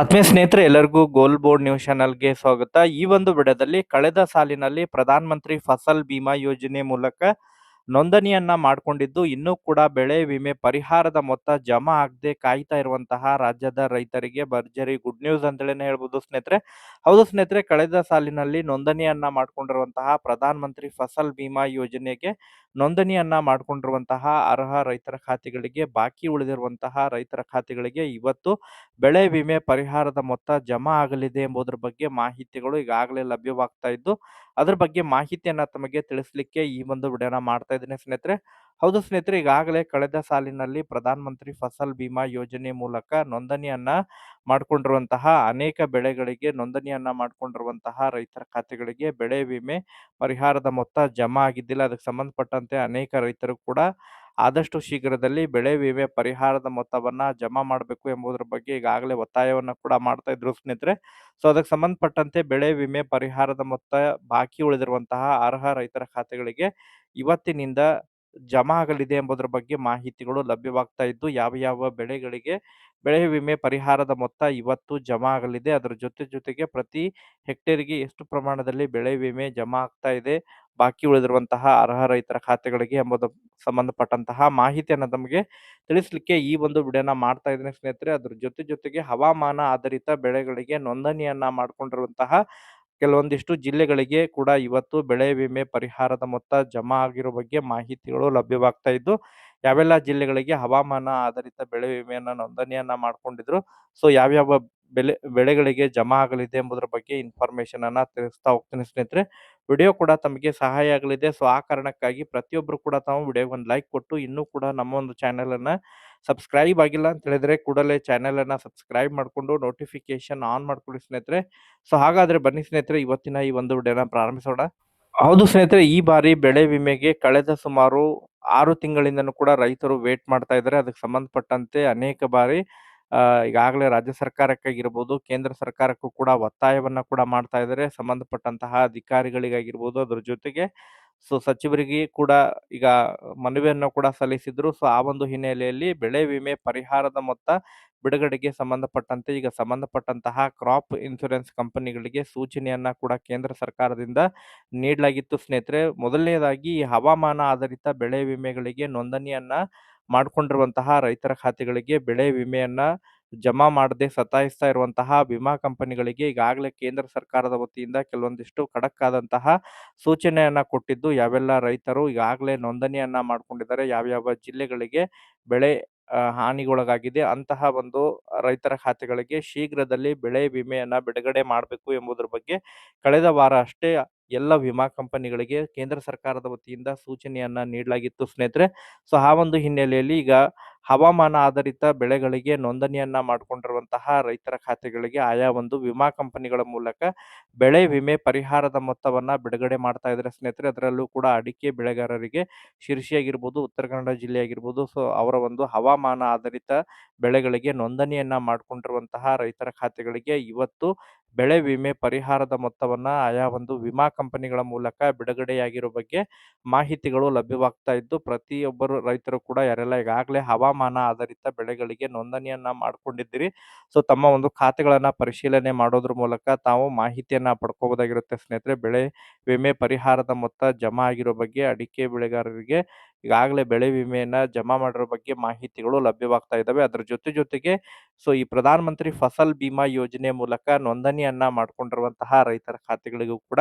ಆತ್ಮೀಯ ಸ್ನೇಹಿತರೆ, ಎಲ್ಲರಿಗೂ ಗೋಲ್ ಬೋರ್ಡ್ ನ್ಯೂಸ್ ಚಾನಲ್ಗೆ ಸ್ವಾಗತ. ಈ ಒಂದು ವಿಡಿಯೋದಲ್ಲಿ ಕಳೆದ ಸಾಲಿನಲ್ಲಿ ಪ್ರಧಾನ ಮಂತ್ರಿ ಫಸಲ್ ಬಿಮಾ ಯೋಜನೆ ಮೂಲಕ ನೋಂದಣಿಯನ್ನ ಮಾಡಿಕೊಂಡಿದ್ದು, ಇನ್ನೂ ಕೂಡ ಬೆಳೆ ವಿಮೆ ಪರಿಹಾರದ ಮೊತ್ತ ಜಮಾ ಆಗದೆ ಕಾಯ್ತಾ ಇರುವಂತಹ ರಾಜ್ಯದ ರೈತರಿಗೆ ಭರ್ಜರಿ ಗುಡ್ ನ್ಯೂಸ್ ಅಂತೇಳಿನೇ ಹೇಳ್ಬೋದು ಸ್ನೇಹಿತರೆ. ಹೌದು ಸ್ನೇಹಿತರೆ, ಕಳೆದ ಸಾಲಿನಲ್ಲಿ ನೋಂದಣಿಯನ್ನ ಮಾಡಿಕೊಂಡಿರುವಂತಹ ಪ್ರಧಾನ ಮಂತ್ರಿ ಫಸಲ್ ಬಿಮಾ ಯೋಜನೆಗೆ ನೋಂದಣಿಯನ್ನ ಮಾಡಿಕೊಂಡಿರುವಂತಹ ಅರ್ಹ ರೈತರ ಖಾತೆಗಳಿಗೆ, ಬಾಕಿ ಉಳಿದಿರುವಂತಹ ರೈತರ ಖಾತೆಗಳಿಗೆ ಇವತ್ತು ಬೆಳೆ ವಿಮೆ ಪರಿಹಾರದ ಮೊತ್ತ ಜಮಾ ಆಗಲಿದೆ ಎಂಬುದರ ಬಗ್ಗೆ ಮಾಹಿತಿಗಳು ಈಗಾಗಲೇ ಲಭ್ಯವಾಗ್ತಾ ಇದ್ದು, ಅದ್ರ ಬಗ್ಗೆ ಮಾಹಿತಿಯನ್ನ ತಮಗೆ ತಿಳಿಸ್ಲಿಕ್ಕೆ ಈ ಒಂದು ವಿಡಿಯೋನ ಮಾಡ್ತಾ ಇದ್ದೀನಿ ಸ್ನೇಹಿತರೆ. ಹೌದು ಸ್ನೇಹಿತರೆ, ಈಗಾಗಲೇ ಕಳೆದ ಸಾಲಿನಲ್ಲಿ ಪ್ರಧಾನ ಮಂತ್ರಿ ಫಸಲ್ ಬಿಮಾ ಯೋಜನೆ ಮೂಲಕ ನೋಂದಣಿಯನ್ನ ಮಾಡಿಕೊಂಡಿರುವಂತಹ ಅನೇಕ ಬೆಳೆಗಳಿಗೆ ನೋಂದಣಿಯನ್ನ ಮಾಡಿಕೊಂಡಿರುವಂತಹ ರೈತರ ಖಾತೆಗಳಿಗೆ ಬೆಳೆ ವಿಮೆ ಪರಿಹಾರದ ಮೊತ್ತ ಜಮಾ ಆಗಿದ್ದಿಲ್ಲ. ಅದಕ್ಕೆ ಸಂಬಂಧಪಟ್ಟಂತೆ ಅನೇಕ ರೈತರು ಕೂಡ ಆದಷ್ಟು ಶೀಘ್ರದಲ್ಲಿ ಬೆಳೆ ವಿಮೆ ಪರಿಹಾರದ ಮೊತ್ತವನ್ನ ಜಮಾ ಮಾಡಬೇಕು ಎಂಬುದರ ಬಗ್ಗೆ ಈಗಾಗಲೇ ಒತ್ತಾಯವನ್ನು ಕೂಡ ಮಾಡ್ತಾ ಇದ್ರು ಸ್ನೇಹಿತರೆ. ಸೊ, ಅದಕ್ಕೆ ಸಂಬಂಧಪಟ್ಟಂತೆ ಬೆಳೆ ವಿಮೆ ಪರಿಹಾರದ ಮೊತ್ತ ಬಾಕಿ ಉಳಿದಿರುವಂತಹ ಅರ್ಹ ರೈತರ ಖಾತೆಗಳಿಗೆ ಇವತ್ತಿನಿಂದ ಜಮಾ ಆಗಲಿದೆ ಎಂಬುದರ ಬಗ್ಗೆ ಮಾಹಿತಿಗಳು ಲಭ್ಯವಾಗ್ತಾ ಇದ್ದು, ಯಾವ ಯಾವ ಬೆಳೆಗಳಿಗೆ ಬೆಳೆ ವಿಮೆ ಪರಿಹಾರದ ಮೊತ್ತ ಇವತ್ತು ಜಮಾ ಆಗಲಿದೆ ಅದರ ಜೊತೆ ಜೊತೆಗೆ ಪ್ರತಿ ಹೆಕ್ಟೇರ್ಗೆ ಎಷ್ಟು ಪ್ರಮಾಣದಲ್ಲಿ ಬೆಳೆ ವಿಮೆ ಜಮಾ ಆಗ್ತಾ ಇದೆ, ಬಾಕಿ ಉಳಿದಿರುವಂತಹ ಅರ್ಹ ರೈತರ ಖಾತೆಗಳಿಗೆ ಎಂಬುದು ಸಂಬಂಧಪಟ್ಟಂತಹ ಮಾಹಿತಿಯನ್ನು ನಮಗೆ ತಿಳಿಸಲಿಕ್ಕೆ ಈ ಒಂದು ವಿಡಿಯೋನ ಮಾಡ್ತಾ ಇದ್ದೇನೆ ಸ್ನೇಹಿತರೆ. ಅದ್ರ ಜೊತೆ ಜೊತೆಗೆ ಹವಾಮಾನ ಆಧಾರಿತ ಬೆಳೆಗಳಿಗೆ ನೋಂದಣಿಯನ್ನ ಮಾಡ್ಕೊಂಡಿರುವಂತಹ ಕೆಲವೊಂದಿಷ್ಟು ಜಿಲ್ಲೆಗಳಿಗೆ ಕೂಡ ಇವತ್ತು ಬೆಳೆ ವಿಮೆ ಪರಿಹಾರದ ಮೊತ್ತ ಜಮಾ ಆಗಿರೋ ಬಗ್ಗೆ ಮಾಹಿತಿಗಳು ಲಭ್ಯವಾಗ್ತಾ ಇದ್ದು, ಯಾವೆಲ್ಲ ಜಿಲ್ಲೆಗಳಿಗೆ ಹವಾಮಾನ ಆಧಾರಿತ ಬೆಳೆ ವಿಮೆಯನ್ನು ನೋಂದಣಿಯನ್ನ ಮಾಡ್ಕೊಂಡಿದ್ರು, ಸೊ ಯಾವ್ಯಾವ ಬೆಲೆ, ಬೆಳೆಗಳಿಗೆ ಜಮಾ ಆಗಲಿದೆ ಎಂಬುದರ ಬಗ್ಗೆ ಇನ್ಫಾರ್ಮೇಶನ್ ಅನ್ನ ತಿಳಿಸ್ತಾ ಹೋಗ್ತೀನಿ ಸ್ನೇಹಿತರೆ. ವಿಡಿಯೋ ಕೂಡ ತಮಗೆ ಸಹಾಯ ಆಗಲಿದೆ, ಸೊ ಆ ಕಾರಣಕ್ಕಾಗಿ ಪ್ರತಿಯೊಬ್ಬರು ಕೂಡ ತಾವು ವಿಡಿಯೋಗೆ ಒಂದು ಲೈಕ್ ಕೊಟ್ಟು ಇನ್ನೂ ಕೂಡ ನಮ್ಮ ಒಂದು ಚಾನೆಲ್ ಅನ್ನ ಸಬ್ಸ್ಕ್ರೈಬ್ ಆಗಿಲ್ಲ ಅಂತ ಹೇಳಿದ್ರೆ ಕೂಡಲೇ ಚಾನೆಲ್ ಅನ್ನ ಸಬ್ಸ್ಕ್ರೈಬ್ ಮಾಡಿಕೊಂಡು ನೋಟಿಫಿಕೇಶನ್ ಆನ್ ಮಾಡ್ಕೊಳ್ಳಿ ಸ್ನೇಹಿತರೆ. ಸೊ ಹಾಗಾದ್ರೆ ಬನ್ನಿ ಸ್ನೇಹಿತರೆ, ಇವತ್ತಿನ ಈ ಒಂದು ವಿಡಿಯೋನ ಪ್ರಾರಂಭಿಸೋಣ. ಹೌದು ಸ್ನೇಹಿತರೆ, ಈ ಬಾರಿ ಬೆಳೆ ವಿಮೆಗೆ ಕಳೆದ ಸುಮಾರು ಆರು ತಿಂಗಳಿಂದನೂ ಕೂಡ ರೈತರು ವೇಟ್ ಮಾಡ್ತಾ ಇದ್ದಾರೆ. ಅದಕ್ಕೆ ಸಂಬಂಧಪಟ್ಟಂತೆ ಅನೇಕ ಬಾರಿ ಈಗಾಗಲೇ ರಾಜ್ಯ ಸರ್ಕಾರಕ್ಕಾಗಿರ್ಬೋದು ಕೇಂದ್ರ ಸರ್ಕಾರಕ್ಕೂ ಕೂಡ ಒತ್ತಾಯವನ್ನ ಕೂಡ ಮಾಡ್ತಾ ಇದ್ದಾರೆ. ಸಂಬಂಧಪಟ್ಟಂತಹ ಅಧಿಕಾರಿಗಳಿಗಾಗಿರ್ಬೋದು, ಅದ್ರ ಜೊತೆಗೆ ಸೊ, ಸಚಿವರಿಗೆ ಕೂಡ ಈಗ ಮನವಿಯನ್ನು ಕೂಡ ಸಲ್ಲಿಸಿದ್ರು. ಸೊ, ಆ ಒಂದು ಹಿನ್ನೆಲೆಯಲ್ಲಿ ಬೆಳೆ ವಿಮೆ ಪರಿಹಾರದ ಮೊತ್ತ ಬಿಡುಗಡೆಗೆ ಸಂಬಂಧಪಟ್ಟಂತೆ, ಈಗ ಸಂಬಂಧಪಟ್ಟಂತಹ ಕ್ರಾಪ್ ಇನ್ಶೂರೆನ್ಸ್ ಕಂಪನಿಗಳಿಗೆ ಸೂಚನೆಯನ್ನ ಕೂಡ ಕೇಂದ್ರ ಸರ್ಕಾರದಿಂದ ನೀಡಲಾಗಿತ್ತು. ಸ್ನೇಹಿತರೆ, ಮೊದಲನೇದಾಗಿ ಈ ಹವಾಮಾನ ಆಧಾರಿತ ಬೆಳೆ ವಿಮೆಗಳಿಗೆ ನೋಂದಣಿಯನ್ನ ಮಾಡಿಕೊಂಡಿರುವಂತಹ ರೈತರ ಖಾತೆಗಳಿಗೆ ಬೆಳೆ ವಿಮೆಯನ್ನ ಜಮಾ ಮಾಡದೆ ಸತಾಯಿಸ್ತಾ ಇರುವಂತಹ ವಿಮಾ ಕಂಪನಿಗಳಿಗೆ ಈಗಾಗಲೇ ಕೇಂದ್ರ ಸರ್ಕಾರದ ವತಿಯಿಂದ ಕೆಲವೊಂದಿಷ್ಟು ಖಡಕ್ ಆದಂತಹ ಸೂಚನೆಯನ್ನ ಕೊಟ್ಟಿದ್ದು ಯಾವೆಲ್ಲ ರೈತರು ಈಗಾಗಲೇ ನೋಂದಣಿಯನ್ನ ಮಾಡಿಕೊಂಡಿದ್ದಾರೆ, ಯಾವ್ಯಾವ ಜಿಲ್ಲೆಗಳಿಗೆ ಬೆಳೆ ಹಾನಿಗೊಳಗಾಗಿದೆ, ಅಂತಹ ಒಂದು ರೈತರ ಖಾತೆಗಳಿಗೆ ಶೀಘ್ರದಲ್ಲಿ ಬೆಳೆ ವಿಮೆಯನ್ನ ಬಿಡುಗಡೆ ಮಾಡಬೇಕು ಎಂಬುದರ ಬಗ್ಗೆ ಕಳೆದ ವಾರ ಅಷ್ಟೇ ಎಲ್ಲ ವಿಮಾ ಕಂಪನಿಗಳಿಗೆ ಕೇಂದ್ರ ಸರ್ಕಾರದ ವತಿಯಿಂದ ಸೂಚನೆಯನ್ನ ನೀಡಲಾಗಿತ್ತು ಸ್ನೇಹಿತರೆ. ಸೊ, ಆ ಒಂದು ಹಿನ್ನೆಲೆಯಲ್ಲಿ ಈಗ ಹವಾಮಾನ ಆಧಾರಿತ ಬೆಳೆಗಳಿಗೆ ನೋಂದಣಿಯನ್ನ ಮಾಡಿಕೊಂಡಿರುವಂತಹ ರೈತರ ಖಾತೆಗಳಿಗೆ ಆಯಾ ಒಂದು ವಿಮಾ ಕಂಪನಿಗಳ ಮೂಲಕ ಬೆಳೆ ವಿಮೆ ಪರಿಹಾರದ ಮೊತ್ತವನ್ನ ಬಿಡುಗಡೆ ಮಾಡ್ತಾ ಇದ್ದಾರೆ ಸ್ನೇಹಿತರೆ. ಅದರಲ್ಲೂ ಕೂಡ ಅಡಿಕೆ ಬೆಳೆಗಾರರಿಗೆ ಶಿರ್ಷಿ ಆಗಿರ್ಬೋದು ಉತ್ತರ ಕನ್ನಡ ಜಿಲ್ಲೆ ಆಗಿರ್ಬೋದು ಸೊ, ಅವರ ಒಂದು ಹವಾಮಾನ ಆಧಾರಿತ ಬೆಳೆಗಳಿಗೆ ನೋಂದಣಿಯನ್ನ ಮಾಡಿಕೊಂಡಿರುವಂತಹ ರೈತರ ಖಾತೆಗಳಿಗೆ ಇವತ್ತು ಬೆಳೆ ವಿಮೆ ಪರಿಹಾರದ ಮೊತ್ತವನ್ನ ಆಯಾ ಒಂದು ವಿಮಾ ಕಂಪನಿಗಳ ಮೂಲಕ ಬಿಡುಗಡೆಯಾಗಿರೋ ಬಗ್ಗೆ ಮಾಹಿತಿಗಳು ಲಭ್ಯವಾಗ್ತಾ ಇದ್ದು, ಪ್ರತಿಯೊಬ್ಬರು ರೈತರು ಕೂಡ ಯಾರೆಲ್ಲ ಈಗಾಗಲೇ ಹವಾಮಾನ ಆಧಾರಿತ ಬೆಳೆಗಳಿಗೆ ನೋಂದಣಿಯನ್ನ ಮಾಡ್ಕೊಂಡಿದ್ದೀರಿ, ಸೊ ತಮ್ಮ ಒಂದು ಖಾತೆಗಳನ್ನ ಪರಿಶೀಲನೆ ಮಾಡೋದ್ರ ಮೂಲಕ ತಾವು ಮಾಹಿತಿಯನ್ನ ಪಡ್ಕೋಬಹುದಾಗಿರುತ್ತೆ ಸ್ನೇಹಿತರೆ, ಬೆಳೆ ವಿಮೆ ಪರಿಹಾರದ ಮೊತ್ತ ಜಮಾ ಆಗಿರೋ ಬಗ್ಗೆ ಅಡಿಕೆ ಬೆಳೆಗಾರರಿಗೆ ಈಗಾಗಲೇ ಬೆಳೆ ವಿಮೆಯನ್ನ ಜಮಾ ಮಾಡಿರೋ ಬಗ್ಗೆ ಮಾಹಿತಿಗಳು ಲಭ್ಯವಾಗ್ತಾ ಇದ್ದಾವೆ. ಅದರ ಜೊತೆ ಜೊತೆಗೆ ಸೊ, ಈ ಪ್ರಧಾನ ಮಂತ್ರಿ ಫಸಲ್ ಬಿಮಾ ಯೋಜನೆ ಮೂಲಕ ನೋಂದಣಿಯನ್ನ ಮಾಡ್ಕೊಂಡಿರುವಂತಹ ರೈತರ ಖಾತೆಗಳಿಗೂ ಕೂಡ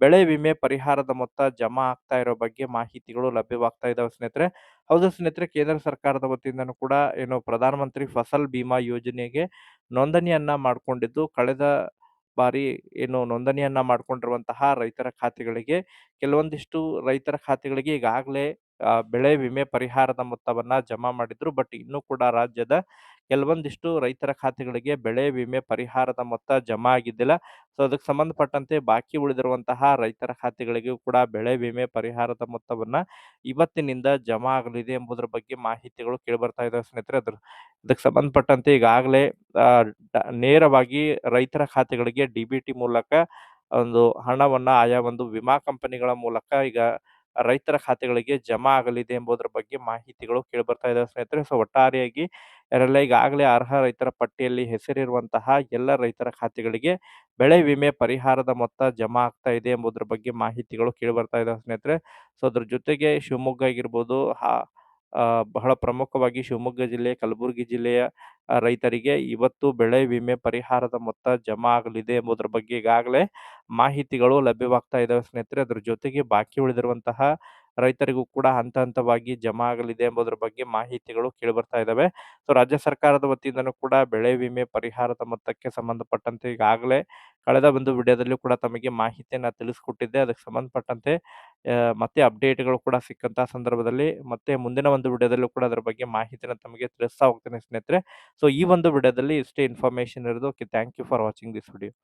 ಬೆಳೆ ವಿಮೆ ಪರಿಹಾರದ ಮೊತ್ತ ಜಮಾ ಆಗ್ತಾ ಇರೋ ಬಗ್ಗೆ ಮಾಹಿತಿಗಳು ಲಭ್ಯವಾಗ್ತಾ ಇದ್ದಾವೆ ಸ್ನೇಹಿತರೆ. ಹೌದು ಸ್ನೇಹಿತರೆ, ಕೇಂದ್ರ ಸರ್ಕಾರದ ವತಿಯಿಂದನೂ ಕೂಡ ಏನು ಪ್ರಧಾನ ಮಂತ್ರಿ ಫಸಲ್ ಬಿಮಾ ಯೋಜನೆಗೆ ನೋಂದಣಿಯನ್ನ ಮಾಡಿಕೊಂಡಿದ್ದು, ಕಳೆದ ಬಾರಿ ಏನು ನೋಂದಣಿಯನ್ನ ಮಾಡಿಕೊಂಡಿರುವಂತಹ ರೈತರ ಖಾತೆಗಳಿಗೆ, ಕೆಲವೊಂದಿಷ್ಟು ರೈತರ ಖಾತೆಗಳಿಗೆ ಈಗಾಗಲೇ ಬೆಳೆ ವಿಮೆ ಪರಿಹಾರದ ಮೊತ್ತವನ್ನ ಜಮಾ ಮಾಡಿದ್ರು. ಬಟ್ ಇನ್ನೂ ಕೂಡ ರಾಜ್ಯದ ಕೆಲವೊಂದಿಷ್ಟು ರೈತರ ಖಾತೆಗಳಿಗೆ ಬೆಳೆ ವಿಮೆ ಪರಿಹಾರದ ಮೊತ್ತ ಜಮಾ ಆಗಿದ್ದಿಲ್ಲ. ಸೊ, ಅದಕ್ಕೆ ಸಂಬಂಧಪಟ್ಟಂತೆ ಬಾಕಿ ಉಳಿದಿರುವಂತಹ ರೈತರ ಖಾತೆಗಳಿಗೂ ಕೂಡ ಬೆಳೆ ವಿಮೆ ಪರಿಹಾರದ ಮೊತ್ತವನ್ನ ಇವತ್ತಿನಿಂದ ಜಮಾ ಆಗಲಿದೆ ಎಂಬುದರ ಬಗ್ಗೆ ಮಾಹಿತಿಗಳು ಕೇಳಿಬರ್ತಾ ಇದಾವೆ ಸ್ನೇಹಿತರೆ. ಅದ್ರ, ಇದಕ್ಕೆ ಸಂಬಂಧಪಟ್ಟಂತೆ ಈಗಾಗಲೇ ನೇರವಾಗಿ ರೈತರ ಖಾತೆಗಳಿಗೆ ಡಿ ಬಿ ಟಿ ಮೂಲಕ ಒಂದು ಹಣವನ್ನ ಆಯಾ ಒಂದು ವಿಮಾ ಕಂಪನಿಗಳ ಮೂಲಕ ಈಗ ರೈತರ ಖಾತೆಗಳಿಗೆ ಜಮಾ ಆಗಲಿದೆ ಎಂಬುದರ ಬಗ್ಗೆ ಮಾಹಿತಿಗಳು ಕೇಳಿಬರ್ತಾ ಇದಾವೆ ಸ್ನೇಹಿತರೆ. ಸೊ, ಒಟ್ಟಾರೆಯಾಗಿ ಎರಡಲ್ಲ ಈಗಾಗಲೇ ಅರ್ಹ ರೈತರ ಪಟ್ಟಿಯಲ್ಲಿ ಹೆಸರಿರುವಂತಹ ಎಲ್ಲ ರೈತರ ಖಾತೆಗಳಿಗೆ ಬೆಳೆ ವಿಮೆ ಪರಿಹಾರದ ಮೊತ್ತ ಜಮಾ ಆಗ್ತಾ ಇದೆ ಎಂಬುದರ ಬಗ್ಗೆ ಮಾಹಿತಿಗಳು ಕೇಳಿಬರ್ತಾ ಇದಾವೆ ಸ್ನೇಹಿತರೆ. ಸೊ, ಅದ್ರ ಜೊತೆಗೆ ಶಿವಮೊಗ್ಗ ಆಗಿರ್ಬೋದು, ಹಾ ಬಹಳ ಪ್ರಮುಖವಾಗಿ ಶಿವಮೊಗ್ಗ ಜಿಲ್ಲೆ, ಕಲಬುರಗಿ ಜಿಲ್ಲೆಯ ರೈತರಿಗೆ ಇವತ್ತು ಬೆಳೆ ವಿಮೆ ಪರಿಹಾರದ ಮೊತ್ತ ಜಮಾ ಆಗಲಿದೆ ಎಂಬುದರ ಬಗ್ಗೆ ಈಗಾಗಲೇ ಮಾಹಿತಿಗಳು ಲಭ್ಯವಾಗ್ತಾ ಇದ್ದಾವೆ ಸ್ನೇಹಿತರೆ. ಅದ್ರ ಜೊತೆಗೆ ಬಾಕಿ ಉಳಿದಿರುವಂತಹ ರೈತರಿಗೂ ಕೂಡ ಹಂತ ಹಂತವಾಗಿ ಜಮಾ ಆಗಲಿದೆ ಎಂಬುದರ ಬಗ್ಗೆ ಮಾಹಿತಿಗಳು ಕೇಳಿಬರ್ತಾ ಇದ್ದಾವೆ ಸೊ, ರಾಜ್ಯ ಸರ್ಕಾರದ ವತಿಯಿಂದನೂ ಕೂಡ ಬೆಳೆ ವಿಮೆ ಪರಿಹಾರದ ಮೊತ್ತಕ್ಕೆ ಸಂಬಂಧಪಟ್ಟಂತೆ ಈಗಾಗಲೇ ಕಳೆದ ಒಂದು ವಿಡಿಯೋದಲ್ಲೂ ಕೂಡ ತಮಗೆ ಮಾಹಿತಿಯನ್ನು ತಿಳಿಸ್ಕೊಟ್ಟಿದ್ದೆ. ಅದಕ್ಕೆ ಸಂಬಂಧಪಟ್ಟಂತೆ ಮತ್ತೆ ಅಪ್ಡೇಟ್ಗಳು ಕೂಡ ಸಿಕ್ಕಂತಹ ಸಂದರ್ಭದಲ್ಲಿ ಮತ್ತೆ ಮುಂದಿನ ಒಂದು ವಿಡಿಯೋದಲ್ಲೂ ಕೂಡ ಅದರ ಬಗ್ಗೆ ಮಾಹಿತಿನ ತಮಗೆ ತಿಳಿಸ್ತಾ ಹೋಗ್ತೇನೆ ಸ್ನೇಹಿತರೆ. ಸೊ, ಈ ಒಂದು ವಿಡಿಯೋದಲ್ಲಿ ಇಷ್ಟೇ ಇನ್ಫಾರ್ಮೇಷನ್ ಇರೋದು. Okay, thank you for watching this video.